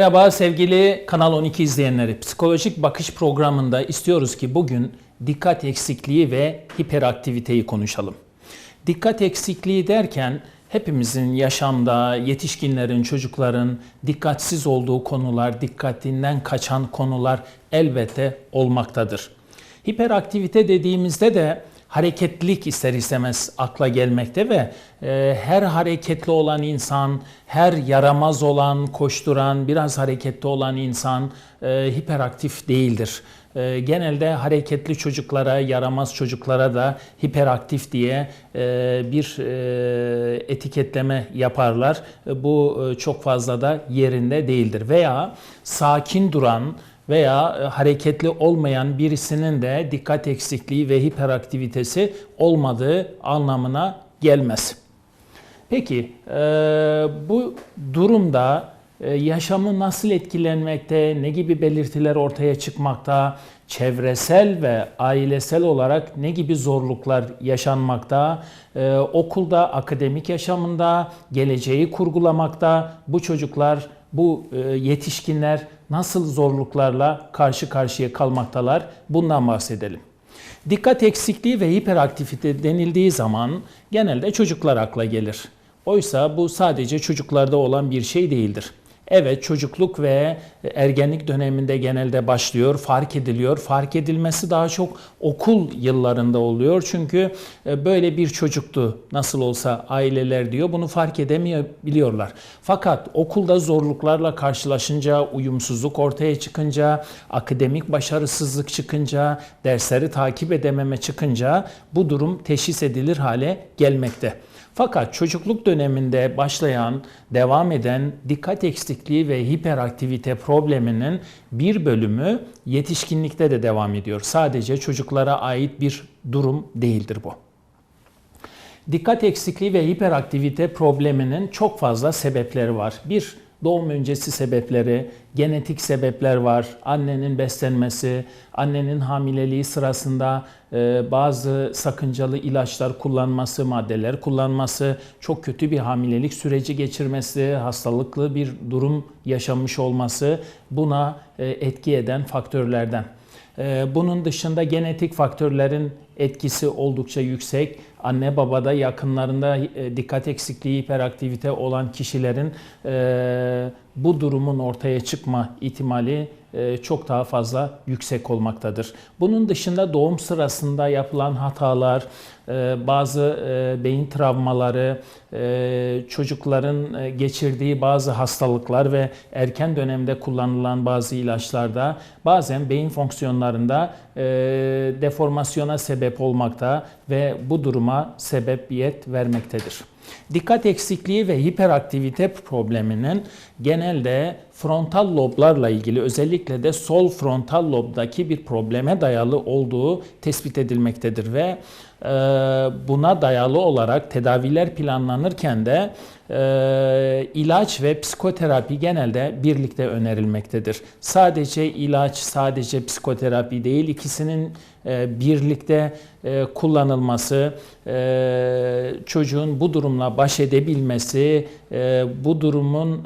Merhaba sevgili Kanal 12 izleyenleri. Psikolojik bakış programında istiyoruz ki bugün dikkat eksikliği ve hiperaktiviteyi konuşalım. Dikkat eksikliği derken hepimizin yaşamda yetişkinlerin, çocukların dikkatsiz olduğu konular, dikkatinden kaçan konular elbette olmaktadır. Hiperaktivite dediğimizde de hareketlilik ister istemez akla gelmekte ve e, her hareketli olan insan, her yaramaz olan, koşturan, biraz hareketli olan insan e, hiperaktif değildir. E, genelde hareketli çocuklara, yaramaz çocuklara da hiperaktif diye e, bir e, etiketleme yaparlar. E, bu e, çok fazla da yerinde değildir. Veya sakin duran, veya e, hareketli olmayan birisinin de dikkat eksikliği ve hiperaktivitesi olmadığı anlamına gelmez. Peki e, bu durumda e, yaşamı nasıl etkilenmekte, ne gibi belirtiler ortaya çıkmakta, çevresel ve ailesel olarak ne gibi zorluklar yaşanmakta, okulda, akademik yaşamında, geleceği kurgulamakta bu çocuklar, bu e, yetişkinler nasıl zorluklarla karşı karşıya kalmaktalar bundan bahsedelim. Dikkat eksikliği ve hiperaktivite denildiği zaman genelde çocuklar akla gelir. Oysa bu sadece çocuklarda olan bir şey değildir. Evet çocukluk ve ergenlik döneminde genelde başlıyor, fark ediliyor. Fark edilmesi daha çok okul yıllarında oluyor. Çünkü e, böyle bir çocuktu nasıl olsa aileler diyor. Bunu fark edemeyebiliyorlar. Fakat okulda zorluklarla karşılaşınca, uyumsuzluk ortaya çıkınca, akademik başarısızlık çıkınca, dersleri takip edememe çıkınca bu durum teşhis edilir hale gelmekte. Fakat çocukluk döneminde başlayan, devam eden dikkat eksikliği ve hiperaktivite probleminin bir bölümü yetişkinlikte de devam ediyor. Sadece çocuklara ait bir durum değildir bu. Dikkat eksikliği ve hiperaktivite probleminin çok fazla sebepleri var. Bir, doğum öncesi sebepleri, genetik sebepler var. Annenin beslenmesi, annenin hamileliği sırasında e, bazı sakıncalı ilaçlar kullanması, maddeler kullanması, çok kötü bir hamilelik süreci geçirmesi, hastalıklı bir durum yaşamış olması buna e, etki eden faktörlerden. E, bunun dışında genetik faktörlerin etkisi oldukça yüksek. Anne babada yakınlarında e, dikkat eksikliği, hiperaktivite olan kişilerin e, bu durumun ortaya çıkma ihtimali çok daha fazla yüksek olmaktadır. Bunun dışında doğum sırasında yapılan hatalar, bazı beyin travmaları, çocukların geçirdiği bazı hastalıklar ve erken dönemde kullanılan bazı ilaçlarda bazen beyin fonksiyonlarında deformasyona sebep olmakta ve bu duruma sebebiyet vermektedir. Dikkat eksikliği ve hiperaktivite probleminin genelde frontal loblarla ilgili özellikle de sol frontal lobdaki bir probleme dayalı olduğu tespit edilmektedir ve e, buna dayalı olarak tedaviler planlanırken de e, ilaç ve psikoterapi genelde birlikte önerilmektedir. Sadece ilaç, sadece psikoterapi değil ikisinin birlikte e, kullanılması, e, çocuğun bu durumla baş edebilmesi, bu durumun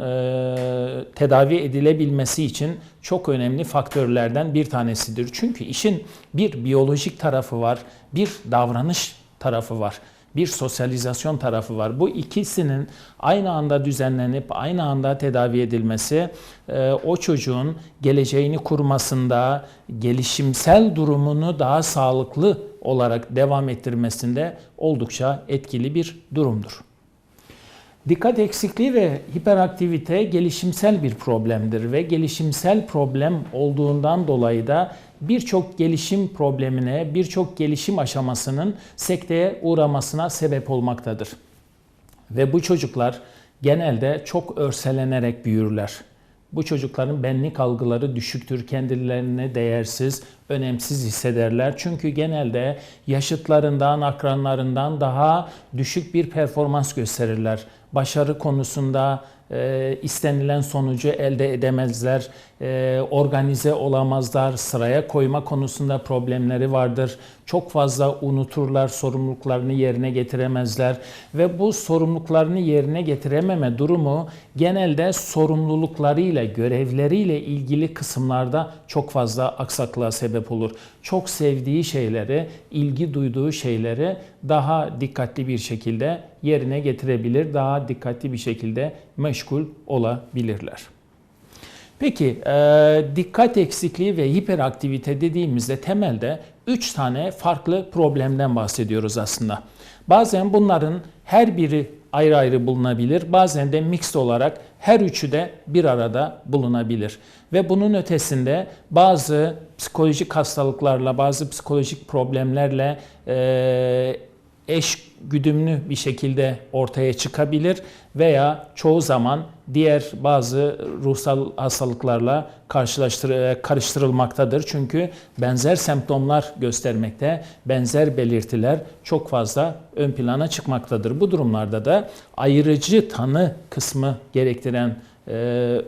tedavi edilebilmesi için çok önemli faktörlerden bir tanesidir. Çünkü işin bir biyolojik tarafı var, bir davranış tarafı var bir sosyalizasyon tarafı var. Bu ikisinin aynı anda düzenlenip aynı anda tedavi edilmesi e, o çocuğun geleceğini kurmasında, gelişimsel durumunu daha sağlıklı olarak devam ettirmesinde oldukça etkili bir durumdur. Dikkat eksikliği ve hiperaktivite gelişimsel bir problemdir ve gelişimsel problem olduğundan dolayı da birçok gelişim problemine, birçok gelişim aşamasının sekteye uğramasına sebep olmaktadır. Ve bu çocuklar genelde çok örselenerek büyürler. Bu çocukların benlik algıları düşüktür, kendilerine değersiz, önemsiz hissederler. Çünkü genelde yaşıtlarından, akranlarından daha düşük bir performans gösterirler. Başarı konusunda, e, istenilen sonucu elde edemezler, e, organize olamazlar, sıraya koyma konusunda problemleri vardır. Çok fazla unuturlar, sorumluluklarını yerine getiremezler ve bu sorumluluklarını yerine getirememe durumu genelde sorumluluklarıyla, görevleriyle ilgili kısımlarda çok fazla aksaklığa sebep olur. Çok sevdiği şeyleri, ilgi duyduğu şeyleri daha dikkatli bir şekilde yerine getirebilir, daha dikkatli bir şekilde meşgul olabilirler. Peki e, dikkat eksikliği ve hiperaktivite dediğimizde temelde 3 tane farklı problemden bahsediyoruz aslında. Bazen bunların her biri ayrı ayrı bulunabilir. Bazen de mixed olarak her üçü de bir arada bulunabilir. Ve bunun ötesinde bazı psikolojik hastalıklarla, bazı psikolojik problemlerle e, eş güdümlü bir şekilde ortaya çıkabilir veya çoğu zaman diğer bazı ruhsal hastalıklarla karşılaştır karıştırılmaktadır. Çünkü benzer semptomlar göstermekte, benzer belirtiler çok fazla ön plana çıkmaktadır. Bu durumlarda da ayırıcı tanı kısmı gerektiren e,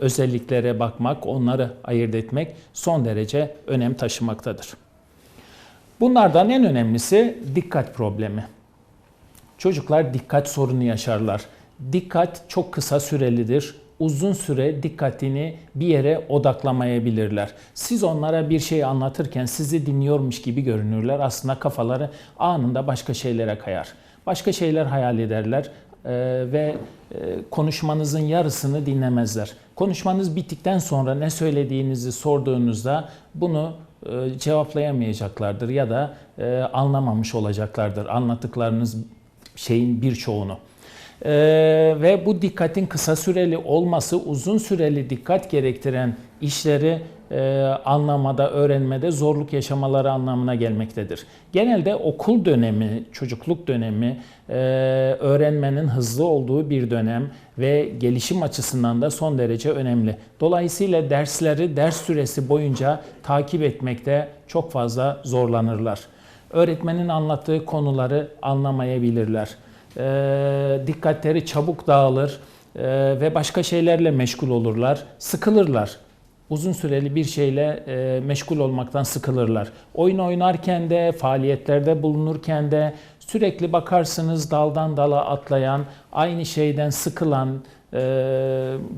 özelliklere bakmak, onları ayırt etmek son derece önem taşımaktadır. Bunlardan en önemlisi dikkat problemi. Çocuklar dikkat sorunu yaşarlar. Dikkat çok kısa sürelidir. Uzun süre dikkatini bir yere odaklamayabilirler. Siz onlara bir şey anlatırken sizi dinliyormuş gibi görünürler. Aslında kafaları anında başka şeylere kayar. Başka şeyler hayal ederler e, ve e, konuşmanızın yarısını dinlemezler. Konuşmanız bittikten sonra ne söylediğinizi sorduğunuzda bunu e, cevaplayamayacaklardır ya da anlamamış olacaklardır. Anlattıklarınız şeyin birçoğunu. Ee, ve bu dikkatin kısa süreli olması uzun süreli dikkat gerektiren işleri e, anlamada, öğrenmede zorluk yaşamaları anlamına gelmektedir. Genelde okul dönemi, çocukluk dönemi e, öğrenmenin hızlı olduğu bir dönem ve gelişim açısından da son derece önemli. Dolayısıyla dersleri ders süresi boyunca takip etmekte çok fazla zorlanırlar öğretmenin anlattığı konuları anlamayabilirler. E, dikkatleri çabuk dağılır e, ve başka şeylerle meşgul olurlar, sıkılırlar. Uzun süreli bir şeyle e, meşgul olmaktan sıkılırlar. Oyun oynarken de, faaliyetlerde bulunurken de sürekli bakarsınız daldan dala atlayan, aynı şeyden sıkılan, e,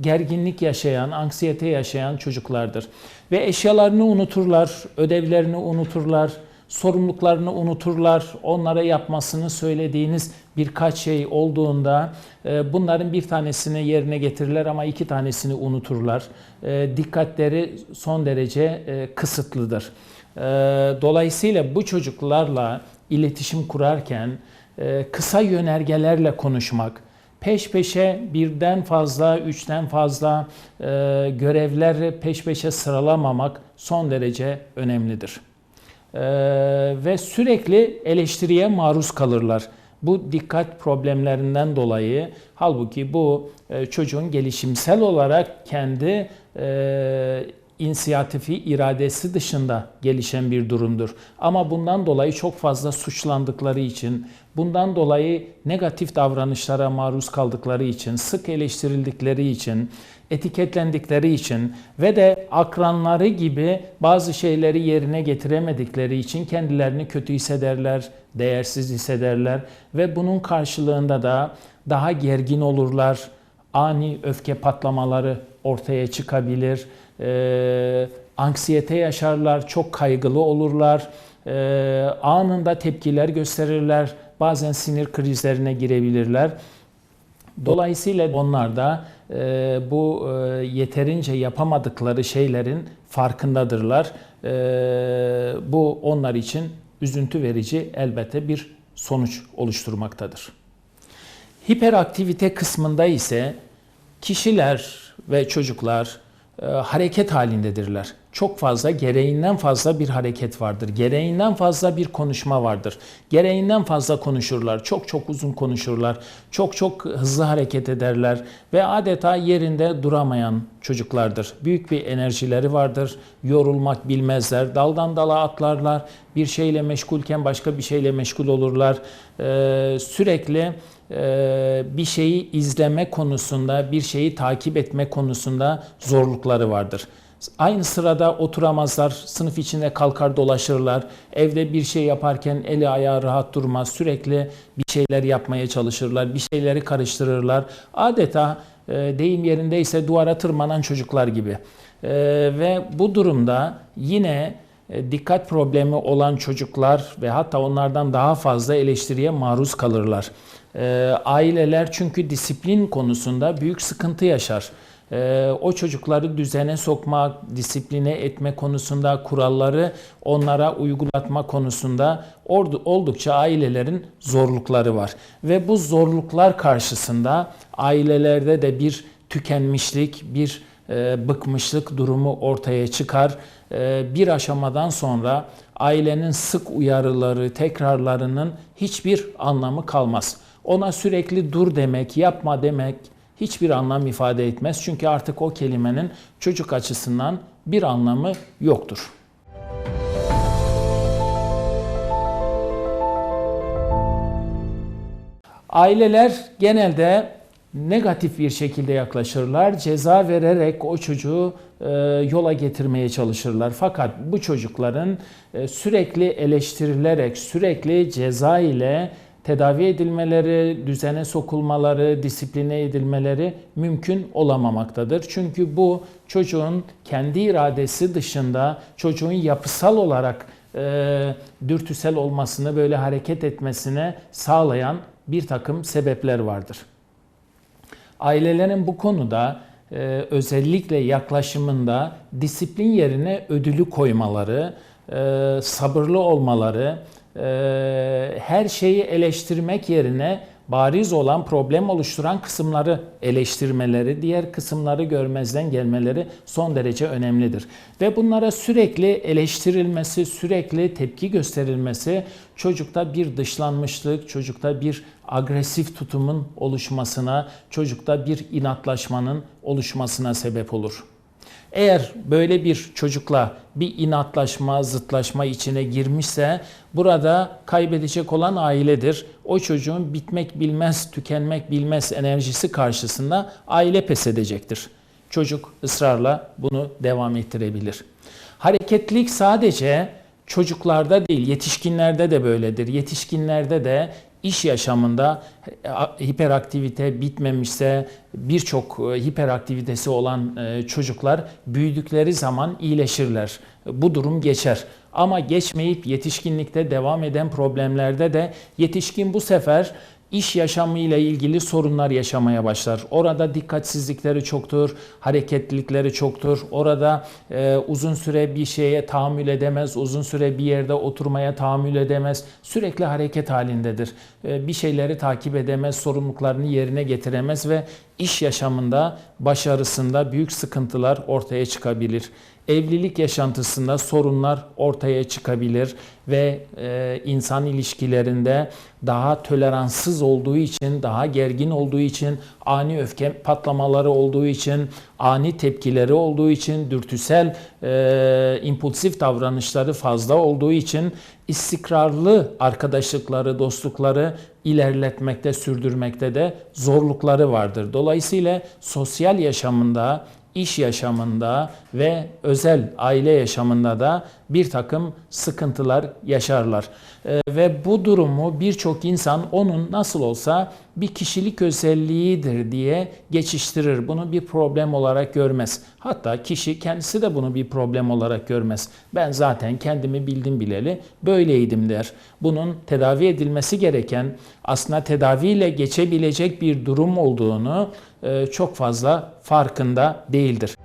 gerginlik yaşayan, anksiyete yaşayan çocuklardır. Ve eşyalarını unuturlar, ödevlerini unuturlar, sorumluluklarını unuturlar. Onlara yapmasını söylediğiniz birkaç şey olduğunda e, bunların bir tanesini yerine getirirler ama iki tanesini unuturlar. E, dikkatleri son derece e, kısıtlıdır. Dolayısıyla bu çocuklarla iletişim kurarken kısa yönergelerle konuşmak, peş peşe birden fazla, üçten fazla görevleri peş peşe sıralamamak son derece önemlidir. Ee, ve sürekli eleştiriye maruz kalırlar. Bu dikkat problemlerinden dolayı halbuki bu e, çocuğun gelişimsel olarak kendi e, inisiyatifi, iradesi dışında gelişen bir durumdur. Ama bundan dolayı çok fazla suçlandıkları için, bundan dolayı negatif davranışlara maruz kaldıkları için, sık eleştirildikleri için, etiketlendikleri için ve de akranları gibi bazı şeyleri yerine getiremedikleri için kendilerini kötü hissederler, değersiz hissederler ve bunun karşılığında da daha gergin olurlar, ani öfke patlamaları ortaya çıkabilir, e, anksiyete yaşarlar, çok kaygılı olurlar, e, anında tepkiler gösterirler, bazen sinir krizlerine girebilirler. Dolayısıyla onlar da e, bu e, yeterince yapamadıkları şeylerin farkındadırlar. E, bu onlar için üzüntü verici elbette bir sonuç oluşturmaktadır. Hiperaktivite kısmında ise kişiler ve çocuklar hareket halindedirler. Çok fazla, gereğinden fazla bir hareket vardır. Gereğinden fazla bir konuşma vardır. Gereğinden fazla konuşurlar. Çok çok uzun konuşurlar. Çok çok hızlı hareket ederler ve adeta yerinde duramayan çocuklardır. Büyük bir enerjileri vardır. Yorulmak bilmezler. Daldan dala atlarlar. Bir şeyle meşgulken başka bir şeyle meşgul olurlar. Ee, sürekli e, bir şeyi izleme konusunda, bir şeyi takip etme konusunda zorlukları vardır. Aynı sırada oturamazlar, sınıf içinde kalkar dolaşırlar. Evde bir şey yaparken eli ayağı rahat durmaz. Sürekli bir şeyler yapmaya çalışırlar, bir şeyleri karıştırırlar. Adeta e, deyim yerindeyse duvara tırmanan çocuklar gibi. E, ve bu durumda yine e, dikkat problemi olan çocuklar ve hatta onlardan daha fazla eleştiriye maruz kalırlar. Aileler çünkü disiplin konusunda büyük sıkıntı yaşar. E, o çocukları düzene sokmak, disipline etme konusunda, kuralları onlara uygulatma konusunda oldukça ailelerin zorlukları var. Ve bu zorluklar karşısında ailelerde de bir tükenmişlik, bir bıkmışlık durumu ortaya çıkar. Bir aşamadan sonra ailenin sık uyarıları, tekrarlarının hiçbir anlamı kalmaz. Ona sürekli dur demek, yapma demek hiçbir anlam ifade etmez. Çünkü artık o kelimenin çocuk açısından bir anlamı yoktur. Aileler genelde negatif bir şekilde yaklaşırlar. Ceza vererek o çocuğu e, yola getirmeye çalışırlar. Fakat bu çocukların e, sürekli eleştirilerek, sürekli ceza ile tedavi edilmeleri, düzene sokulmaları, disipline edilmeleri mümkün olamamaktadır. Çünkü bu çocuğun kendi iradesi dışında çocuğun yapısal olarak e, dürtüsel olmasını, böyle hareket etmesine sağlayan bir takım sebepler vardır. Ailelerin bu konuda e, özellikle yaklaşımında disiplin yerine ödülü koymaları, e, sabırlı olmaları, e, her şeyi eleştirmek yerine bariz olan problem oluşturan kısımları eleştirmeleri, diğer kısımları görmezden gelmeleri son derece önemlidir. Ve bunlara sürekli eleştirilmesi, sürekli tepki gösterilmesi çocukta bir dışlanmışlık, çocukta bir agresif tutumun oluşmasına, çocukta bir inatlaşmanın oluşmasına sebep olur. Eğer böyle bir çocukla bir inatlaşma, zıtlaşma içine girmişse burada kaybedecek olan ailedir. O çocuğun bitmek bilmez, tükenmek bilmez enerjisi karşısında aile pes edecektir. Çocuk ısrarla bunu devam ettirebilir. Hareketlilik sadece çocuklarda değil, yetişkinlerde de böyledir. Yetişkinlerde de iş yaşamında hiperaktivite bitmemişse birçok e, hiperaktivitesi olan e, çocuklar büyüdükleri zaman iyileşirler. Bu durum geçer. Ama geçmeyip yetişkinlikte devam eden problemlerde de yetişkin bu sefer iş yaşamı ile ilgili sorunlar yaşamaya başlar. Orada dikkatsizlikleri çoktur, hareketlilikleri çoktur. Orada e, uzun süre bir şeye tahammül edemez, uzun süre bir yerde oturmaya tahammül edemez. Sürekli hareket halindedir. E, bir şeyleri takip edemez, sorumluluklarını yerine getiremez ve iş yaşamında, başarısında büyük sıkıntılar ortaya çıkabilir evlilik yaşantısında sorunlar ortaya çıkabilir ve e, insan ilişkilerinde daha toleranssız olduğu için, daha gergin olduğu için, ani öfke patlamaları olduğu için, ani tepkileri olduğu için, dürtüsel, e, impulsif davranışları fazla olduğu için istikrarlı arkadaşlıkları, dostlukları ilerletmekte, sürdürmekte de zorlukları vardır. Dolayısıyla sosyal yaşamında iş yaşamında ve özel aile yaşamında da bir takım sıkıntılar yaşarlar. Ee, ve bu durumu birçok insan onun nasıl olsa bir kişilik özelliğidir diye geçiştirir. Bunu bir problem olarak görmez. Hatta kişi kendisi de bunu bir problem olarak görmez. Ben zaten kendimi bildim bileli böyleydim der. Bunun tedavi edilmesi gereken aslında tedaviyle geçebilecek bir durum olduğunu e, çok fazla farkında değildir.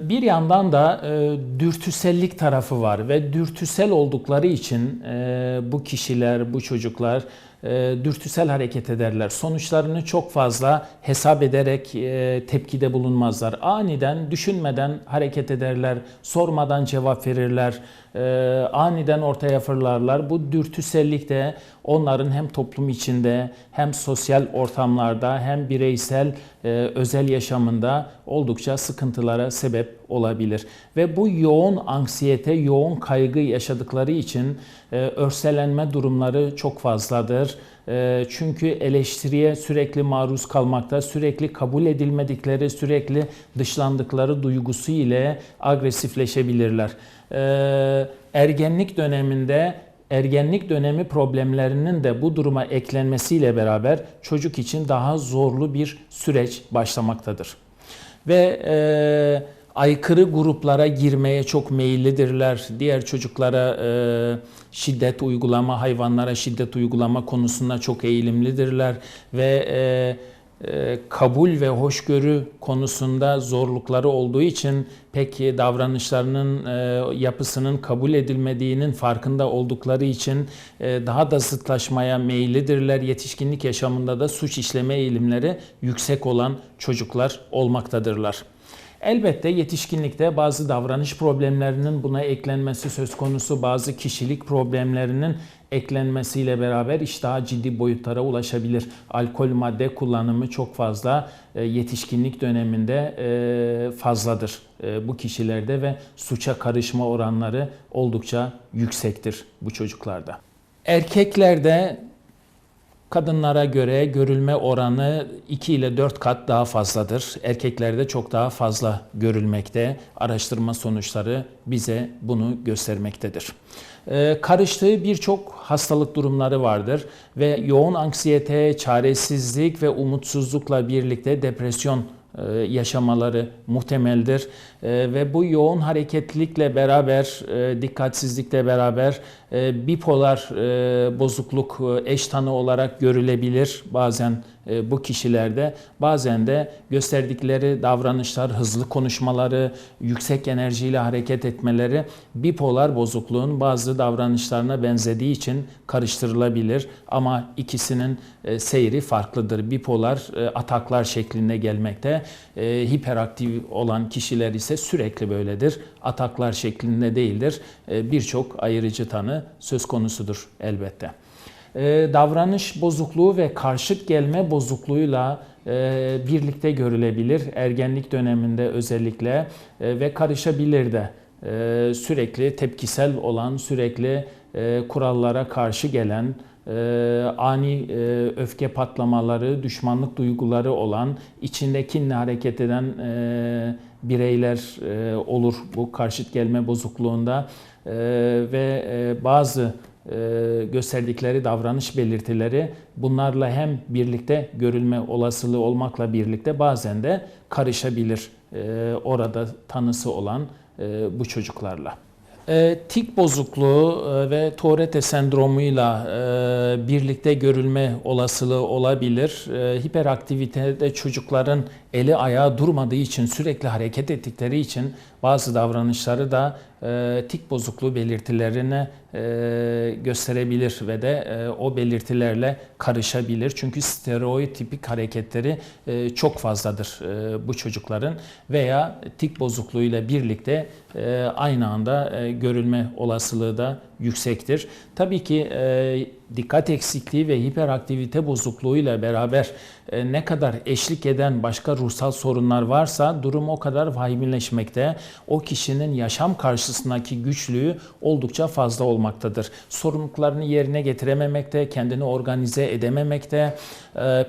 Bir yandan da e, dürtüsellik tarafı var ve dürtüsel oldukları için e, bu kişiler, bu çocuklar e, dürtüsel hareket ederler. Sonuçlarını çok fazla hesap ederek e, tepkide bulunmazlar. Aniden, düşünmeden hareket ederler, sormadan cevap verirler, e, aniden ortaya fırlarlar. Bu dürtüsellik de onların hem toplum içinde hem sosyal ortamlarda hem bireysel özel yaşamında oldukça sıkıntılara sebep olabilir. Ve bu yoğun anksiyete, yoğun kaygı yaşadıkları için e, örselenme durumları çok fazladır. E, çünkü eleştiriye sürekli maruz kalmakta, sürekli kabul edilmedikleri, sürekli dışlandıkları duygusu ile agresifleşebilirler. E, ergenlik döneminde ergenlik dönemi problemlerinin de bu duruma eklenmesiyle beraber çocuk için daha zorlu bir süreç başlamaktadır. Ve e, aykırı gruplara girmeye çok meyillidirler. Diğer çocuklara e, şiddet uygulama, hayvanlara şiddet uygulama konusunda çok eğilimlidirler ve e, kabul ve hoşgörü konusunda zorlukları olduğu için pek davranışlarının e, yapısının kabul edilmediğinin farkında oldukları için e, daha da zıtlaşmaya meyillidirler. Yetişkinlik yaşamında da suç işleme eğilimleri yüksek olan çocuklar olmaktadırlar. Elbette yetişkinlikte bazı davranış problemlerinin buna eklenmesi söz konusu, bazı kişilik problemlerinin eklenmesiyle beraber iş daha ciddi boyutlara ulaşabilir. Alkol madde kullanımı çok fazla e, yetişkinlik döneminde e, fazladır e, bu kişilerde ve suça karışma oranları oldukça yüksektir bu çocuklarda. Erkeklerde Kadınlara göre görülme oranı 2 ile 4 kat daha fazladır. Erkeklerde çok daha fazla görülmekte. Araştırma sonuçları bize bunu göstermektedir. Ee, karıştığı birçok hastalık durumları vardır ve yoğun anksiyete, çaresizlik ve umutsuzlukla birlikte depresyon yaşamaları muhtemeldir. E, ve bu yoğun hareketlilikle beraber, e, dikkatsizlikle beraber bipolar bozukluk eş tanı olarak görülebilir bazen bu kişilerde. Bazen de gösterdikleri davranışlar, hızlı konuşmaları, yüksek enerjiyle hareket etmeleri bipolar bozukluğun bazı davranışlarına benzediği için karıştırılabilir. Ama ikisinin seyri farklıdır. Bipolar ataklar şeklinde gelmekte. Hiperaktif olan kişiler ise sürekli böyledir. Ataklar şeklinde değildir. Birçok ayırıcı tanı söz konusudur elbette. Davranış bozukluğu ve karşıt gelme bozukluğuyla birlikte görülebilir. Ergenlik döneminde özellikle ve karışabilir de. Sürekli tepkisel olan, sürekli kurallara karşı gelen, ani öfke patlamaları, düşmanlık duyguları olan, içinde kinle hareket eden bireyler olur bu karşıt gelme bozukluğunda ve bazı gösterdikleri davranış belirtileri bunlarla hem birlikte görülme olasılığı olmakla birlikte bazen de karışabilir orada tanısı olan bu çocuklarla. E, tik bozukluğu e, ve Tourette sendromuyla e, birlikte görülme olasılığı olabilir. E, hiperaktivitede çocukların eli ayağı durmadığı için sürekli hareket ettikleri için bazı davranışları da e, tik bozukluğu belirtilerine e, gösterebilir ve de e, o belirtilerle karışabilir. Çünkü steroid tipik hareketleri çok fazladır bu çocukların veya tik bozukluğuyla birlikte aynı anda e, görülme olasılığı da yüksektir. Tabii ki e, dikkat eksikliği ve hiperaktivite bozukluğuyla beraber e, ne kadar eşlik eden başka ruhsal sorunlar varsa durum o kadar vahimleşmekte. O kişinin yaşam karşısındaki güçlüğü oldukça fazla olmaktadır. Sorumluluklarını yerine getirememekte, kendini organize edememekte,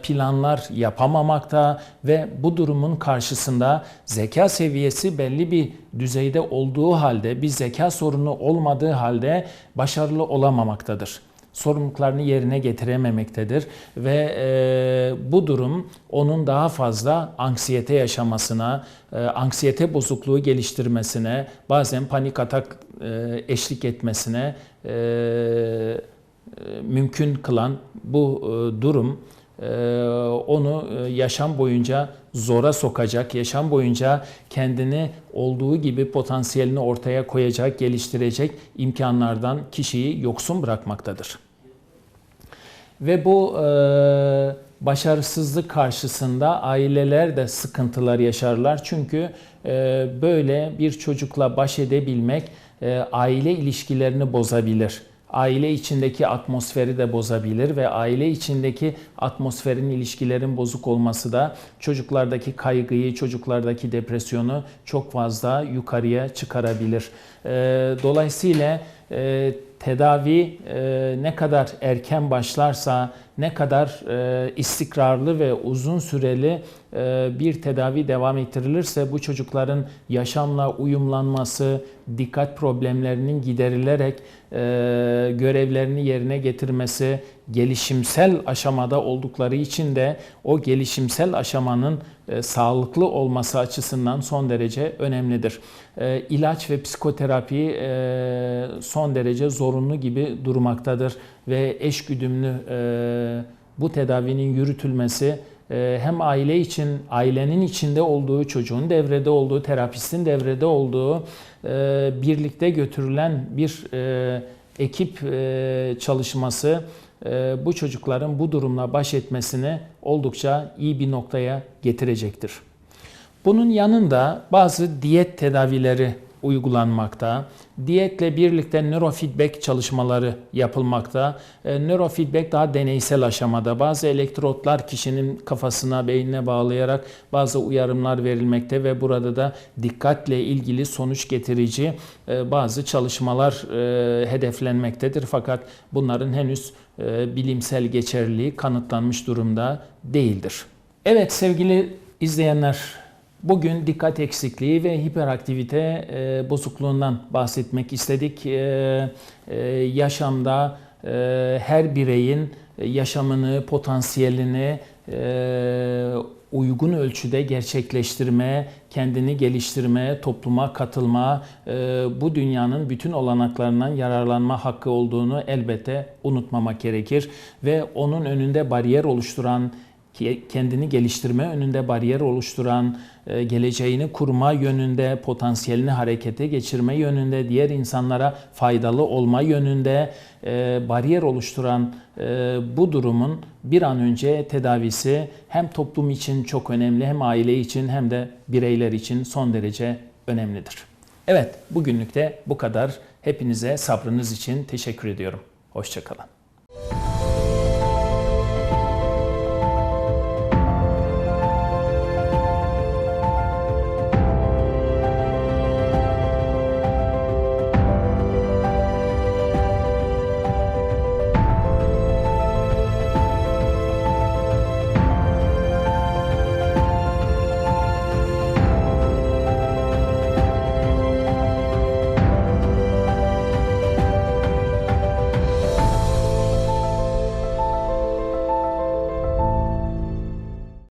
planlar yapamamakta ve bu durumun karşısında zeka seviyesi belli bir düzeyde olduğu halde, bir zeka sorunu olmadığı halde başarılı olamamaktadır. Sorumluluklarını yerine getirememektedir ve e, bu durum onun daha fazla anksiyete yaşamasına, e, anksiyete bozukluğu geliştirmesine, bazen panik atak e, eşlik etmesine e, e, mümkün kılan bu e, durum e, onu e, yaşam boyunca zora sokacak, yaşam boyunca kendini olduğu gibi potansiyelini ortaya koyacak, geliştirecek imkanlardan kişiyi yoksun bırakmaktadır. Ve bu e, başarısızlık karşısında aileler de sıkıntılar yaşarlar. Çünkü e, böyle bir çocukla baş edebilmek aile ilişkilerini bozabilir aile içindeki atmosferi de bozabilir ve aile içindeki atmosferin ilişkilerin bozuk olması da çocuklardaki kaygıyı, çocuklardaki depresyonu çok fazla yukarıya çıkarabilir. Ee, Dolayısıyla e, tedavi e, ne kadar erken başlarsa, ne kadar e, istikrarlı ve uzun süreli bir tedavi devam ettirilirse bu çocukların yaşamla uyumlanması, dikkat problemlerinin giderilerek görevlerini yerine getirmesi, gelişimsel aşamada oldukları için de o gelişimsel aşamanın e, sağlıklı olması açısından son derece önemlidir. E, ilaç ve psikoterapi e, son derece zorunlu gibi durmaktadır ve eşgüdümlü bu tedavinin yürütülmesi hem aile için, ailenin içinde olduğu, çocuğun devrede olduğu, terapistin devrede olduğu, birlikte götürülen bir ekip çalışması bu çocukların bu durumla baş etmesini oldukça iyi bir noktaya getirecektir. Bunun yanında bazı diyet tedavileri uygulanmakta. Diyetle birlikte nörofeedback çalışmaları yapılmakta. E, nörofeedback daha deneysel aşamada. Bazı elektrotlar kişinin kafasına, beynine bağlayarak bazı uyarımlar verilmekte ve burada da dikkatle ilgili sonuç getirici e, bazı çalışmalar e, hedeflenmektedir. Fakat bunların henüz e, bilimsel geçerliliği kanıtlanmış durumda değildir. Evet sevgili izleyenler Bugün dikkat eksikliği ve hiperaktivite e, bozukluğundan bahsetmek istedik. E, yaşamda her bireyin yaşamını, potansiyelini uygun ölçüde gerçekleştirme, kendini geliştirme, topluma katılma, e, bu dünyanın bütün olanaklarından yararlanma hakkı olduğunu elbette unutmamak gerekir. Ve onun önünde bariyer oluşturan kendini geliştirme önünde bariyer oluşturan, geleceğini kurma yönünde, potansiyelini harekete geçirme yönünde, diğer insanlara faydalı olma yönünde e, bariyer oluşturan e, bu durumun bir an önce tedavisi hem toplum için çok önemli, hem aile için hem de bireyler için son derece önemlidir. Evet, bugünlük de bu kadar. Hepinize sabrınız için teşekkür ediyorum. Hoşçakalın.